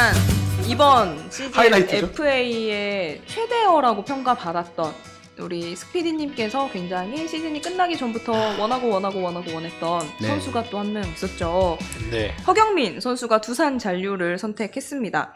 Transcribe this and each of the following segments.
일단 이번 시즌 하이라이트죠? FA의 최대어라고 평가받았던 우리 스피디님께서 굉장히 시즌이 끝나기 전부터 원하고 원하고 원하고 원했던 네. 선수가 또 한 명 있었죠. 네. 허경민 선수가 두산 잔류를 선택했습니다.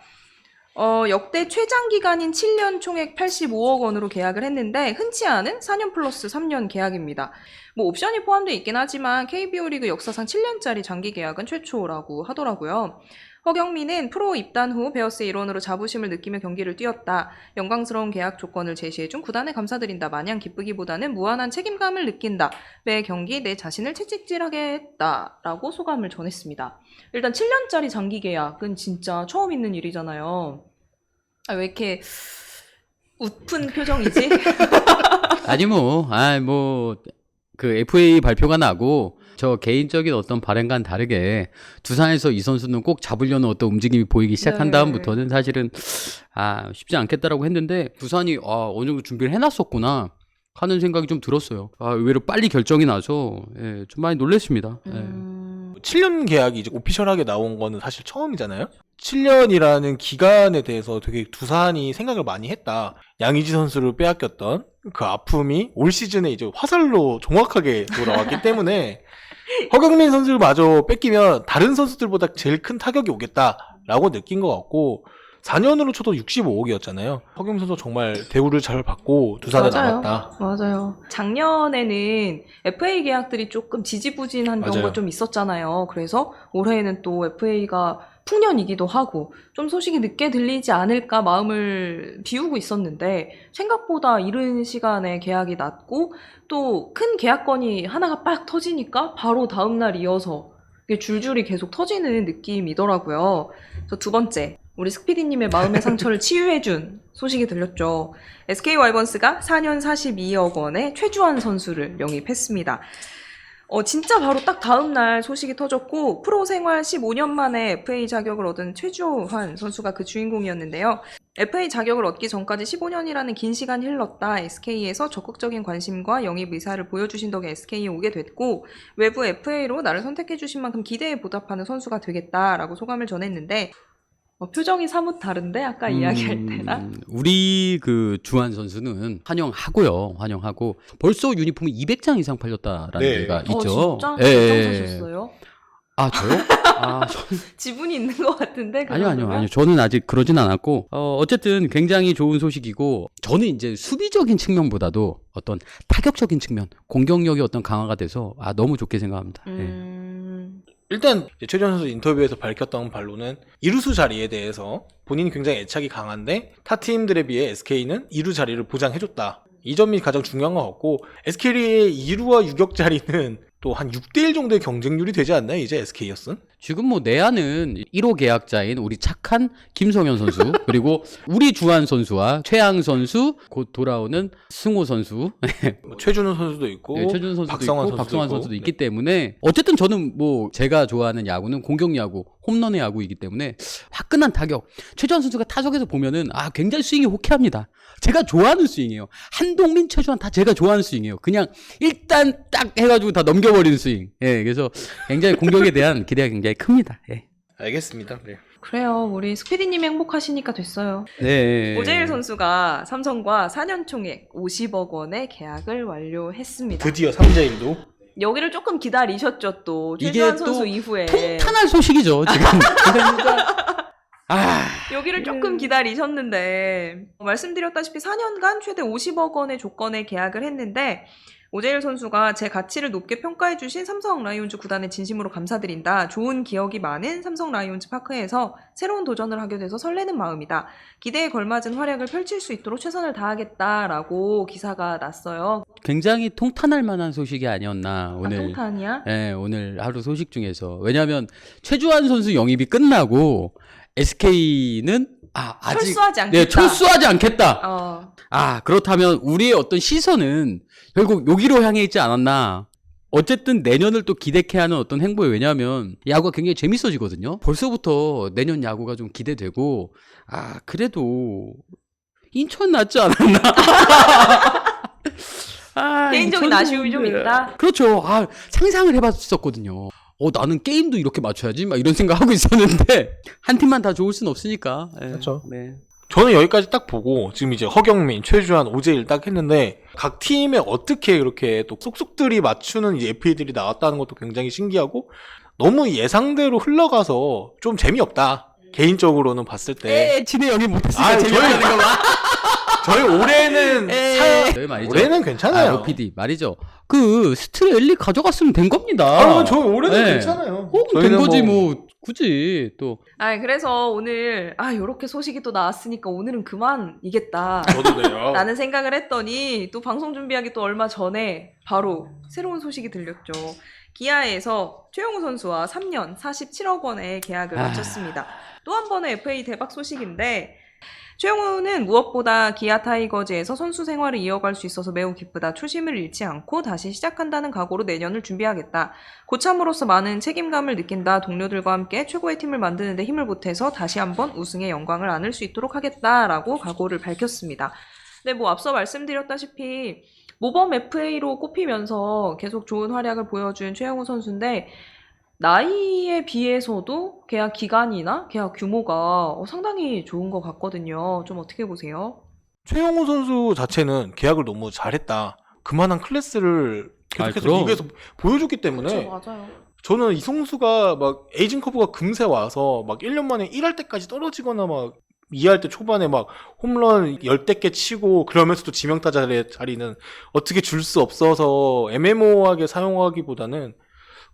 어, 역대 최장 기간인 7년 총액 85억 원으로 계약을 했는데 흔치 않은 4년 플러스 3년 계약입니다. 뭐 옵션이 포함되어 있긴 하지만 KBO 리그 역사상 7년짜리 장기 계약은 최초라고 하더라고요. 허경민은 프로 입단 후 베어스의 일원으로 자부심을 느끼며 경기를 뛰었다. 영광스러운 계약 조건을 제시해준 구단에 감사드린다. 마냥 기쁘기보다는 무한한 책임감을 느낀다. 매 경기 내 자신을 채찍질하게 했다. 라고 소감을 전했습니다. 일단 7년짜리 장기 계약은 진짜 처음 있는 일이잖아요. 아, 왜 이렇게 웃픈 표정이지? 아니 뭐, 아 뭐, 그 FA 발표가 나고 저 개인적인 어떤 바람과는 다르게 두산에서 이 선수는 꼭 잡으려는 어떤 움직임이 보이기 시작한 네. 다음부터는 사실은 아 쉽지 않겠다라고 했는데 두산이 아 어느 정도 준비를 해놨었구나 하는 생각이 좀 들었어요. 아 의외로 빨리 결정이 나서 예, 좀 많이 놀랐습니다. 예. 음, 7년 계약이 이제 오피셜하게 나온 거는 사실 처음이잖아요. 7년이라는 기간에 대해서 되게 두산이 생각을 많이 했다. 양의지 선수를 빼앗겼던 그 아픔이 올 시즌에 이제 화살로 정확하게 돌아왔기 때문에 허경민 선수를 마저 뺏기면 다른 선수들보다 제일 큰 타격이 오겠다라고 느낀 것 같고 4년으로 쳐도 65억이었잖아요. 허경민 선수 정말 대우를 잘 받고 두산에 맞아요. 남았다. 맞아요. 작년에는 FA 계약들이 조금 지지부진한 맞아요. 경우가 좀 있었잖아요. 그래서 올해에는 또 FA가 풍년이기도 하고 좀 소식이 늦게 들리지 않을까 마음을 비우고 있었는데 생각보다 이른 시간에 계약이 났고 또 큰 계약건이 하나가 빡 터지니까 바로 다음날 이어서 줄줄이 계속 터지는 느낌이더라고요. 그래서 두 번째, 우리 스피디님의 마음의 상처를 치유해준 소식이 들렸죠. SK 와이번스가 4년 42억 원의 최주환 선수를 영입했습니다. 어, 진짜 바로 딱 다음날 소식이 터졌고, 프로 생활 15년 만에 FA 자격을 얻은 최주환 선수가 그 주인공이었는데요. FA 자격을 얻기 전까지 15년이라는 긴 시간이 흘렀다. SK에서 적극적인 관심과 영입 의사를 보여주신 덕에 SK에 오게 됐고, 외부 FA로 나를 선택해주신 만큼 기대에 보답하는 선수가 되겠다라고 소감을 전했는데, 어, 표정이 사뭇 다른데? 아까 이야기할 때랑? 음, 우리 그 주한 선수는 환영하고요. 환영하고 벌써 유니폼이 200장 이상 팔렸다라는 네. 얘가 어, 있죠. 진짜? 예, 몇 예. 장 사셨어요? 아 저요? 아 저, 지분이 있는 것 같은데? 아니요 아니요? 아니요. 저는 아직 그러진 않았고 어, 어쨌든 굉장히 좋은 소식이고 저는 이제 수비적인 측면보다도 어떤 타격적인 측면, 공격력이 어떤 강화가 돼서 아 너무 좋게 생각합니다. 예. 음... 일단 최준 선수 인터뷰에서 밝혔던 바로는 이루수 자리에 대해서 본인이 굉장히 애착이 강한데 타 팀들에 비해 SK는 이루 자리를 보장해줬다. 이 점이 가장 중요한 것 같고 SK의 2루와 유격 자리는 또 한 6대1 정도의 경쟁률이 되지 않나요? 이제 SK였은? 지금 뭐 내야는 1호 계약자인 우리 착한 김성현 선수 그리고 우리 주한 선수와 최양 선수 곧 돌아오는 승호 선수 뭐 최준호 선수도 있고 네, 최준 선수도 박성환 있고 선수도 박성환 있고. 선수도 있기 때문에 어쨌든 저는 뭐 제가 좋아하는 야구는 공격 야구, 홈런의 야구이기 때문에 화끈한 타격. 최주환 선수가 타석에서 보면은 아 굉장히 스윙이 호쾌합니다. 제가 좋아하는 스윙이에요. 한동민, 최주환 다 제가 좋아하는 스윙이에요. 그냥 일단 딱 해가지고 다 넘겨버리는 스윙. 예, 그래서 굉장히 공격에 대한 기대가 굉장히 큽니다. 예. 알겠습니다. 네. 그래요. 우리 스피디님이 행복하시니까 됐어요. 네. 오재일 선수가 삼성과 4년 총액 50억 원의 계약을 완료했습니다. 드디어 3대1도 여기를 조금 기다리셨죠 또 최주환 또 선수 이후에 통탄할 소식이죠 지금. 그러니까 아. 여기를 음. 조금 기다리셨는데 말씀드렸다시피 4년간 최대 50억 원의 조건에 계약을 했는데 오재일 선수가 제 가치를 높게 평가해 주신 삼성 라이온즈 구단에 진심으로 감사드린다. 좋은 기억이 많은 삼성 라이온즈 파크에서 새로운 도전을 하게 돼서 설레는 마음이다. 기대에 걸맞은 활약을 펼칠 수 있도록 최선을 다하겠다라고 기사가 났어요. 굉장히 통탄할 만한 소식이 아니었나 오늘. 아, 통탄이야? 예, 오늘 하루 소식 중에서 왜냐하면 최주환 선수 영입이 끝나고 SK는 아 아직 철수하지 않겠다. 네 철수하지 않겠다. 어, 아 그렇다면 우리의 어떤 시선은 결국 여기로 향해 있지 않았나. 어쨌든 내년을 또 기대케 하는 어떤 행보에 왜냐하면 야구가 굉장히 재밌어지거든요. 벌써부터 내년 야구가 좀 기대되고 아 그래도 인천 낫지 않았나. 아, 개인적인 인천 아쉬움이 좀 좋은데. 있다. 그렇죠. 아, 상상을 해봤었거든요. 어 나는 게임도 이렇게 맞춰야지 막 이런 생각 하고 있었는데 한 팀만 다 좋을 순 없으니까. 예. 그렇죠. 네. 저는 여기까지 딱 보고 지금 이제 허경민, 최주환, 오재일 딱 했는데 각 팀에 어떻게 이렇게 또 쏙쏙들이 맞추는 이제 FA들이 나왔다는 것도 굉장히 신기하고 너무 예상대로 흘러가서 좀 재미없다. 개인적으로는 봤을 때 에 진해 영입 못했으니까 아, 재미없는 거 봐. 저희 올해는 사... 저희 말이죠. 올해는 괜찮아요. 아, OPD 말이죠. 그 스트레일리 가져갔으면 된 겁니다. 아, 저희 올해는 네. 괜찮아요. 어, 된 저희는 거지 뭐 굳이 또 아, 그래서 오늘 아, 요렇게 소식이 또 나왔으니까 오늘은 그만 이겠다. 저도 돼요. 라는 생각을 했더니 또 방송 준비하기 또 얼마 전에 바로 새로운 소식이 들렸죠. 기아에서 최영우 선수와 3년 47억 원의 계약을 아. 마쳤습니다. 또 한 번의 FA 대박 소식인데 최영우는 무엇보다 기아 타이거즈에서 선수 생활을 이어갈 수 있어서 매우 기쁘다. 초심을 잃지 않고 다시 시작한다는 각오로 내년을 준비하겠다. 고참으로서 많은 책임감을 느낀다. 동료들과 함께 최고의 팀을 만드는데 힘을 보태서 다시 한번 우승의 영광을 안을 수 있도록 하겠다라고 각오를 밝혔습니다. 네, 뭐 앞서 말씀드렸다시피 모범 FA로 꼽히면서 계속 좋은 활약을 보여준 최영우 선수인데 나이에 비해서도 계약 기간이나 계약 규모가 어, 상당히 좋은 것 같거든요. 좀 어떻게 보세요? 최영호 선수 자체는 계약을 너무 잘했다. 그만한 클래스를 아이, 계속해서 그럼. 리그에서 보여줬기 때문에 맞아요. 저는 이성수가 막 에이징 커브가 금세 와서 막 1년 만에 1할 때까지 떨어지거나 막 2할 때 초반에 막 홈런 10대 개 치고 그러면서도 지명타자 자리- 자리는 어떻게 줄 수 없어서 애매모호하게 사용하기보다는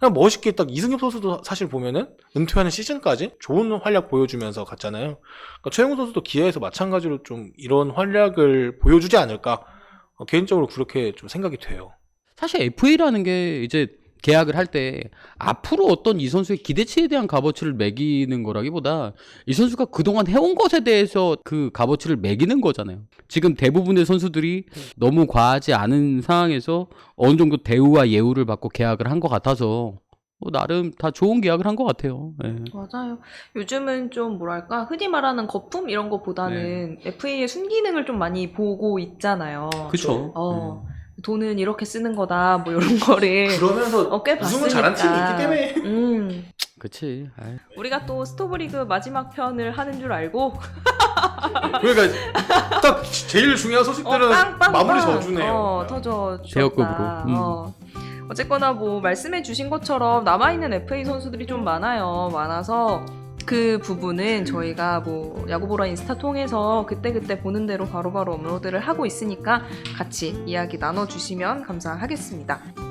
그냥 멋있게 딱 이승엽 선수도 사실 보면은 은퇴하는 시즌까지 좋은 활약 보여주면서 갔잖아요. 그러니까 최영우 선수도 기아에서 마찬가지로 좀 이런 활약을 보여주지 않을까 어, 개인적으로 그렇게 좀 생각이 돼요. 사실 FA라는 게 이제 계약을 할 때 앞으로 어떤 이 선수의 기대치에 대한 값어치를 매기는 거라기보다 이 선수가 그동안 해온 것에 대해서 그 값어치를 매기는 거잖아요. 지금 대부분의 선수들이 너무 과하지 않은 상황에서 어느 정도 대우와 예우를 받고 계약을 한 것 같아서 뭐 나름 다 좋은 계약을 한 것 같아요. 예. 맞아요. 요즘은 좀 뭐랄까 흔히 말하는 거품 이런 것보다는 FA의 순기능을 좀 많이 보고 있잖아요. 그쵸. 어, 돈은 이렇게 쓰는 거다 뭐 이런 거를 그러면서 어, 꽤 우승을 봤으니까. 잘한 팀이 있기 때문에 음, 그치. 아이. 우리가 또 스토브리그 마지막 편을 하는 줄 알고 그러니까 딱 제일 중요한 소식들은 어, 빵빵빵. 마무리 져주네요. 어, 터져 제어급으로. 줬다. 음. 어. 어쨌거나 뭐 말씀해 주신 것처럼 남아 있는 FA 선수들이 좀 많아요. 많아서 그 부분은 저희가 뭐 야구보라 인스타 통해서 그때그때 보는 대로 바로바로 업로드를 하고 있으니까 같이 이야기 나눠주시면 감사하겠습니다.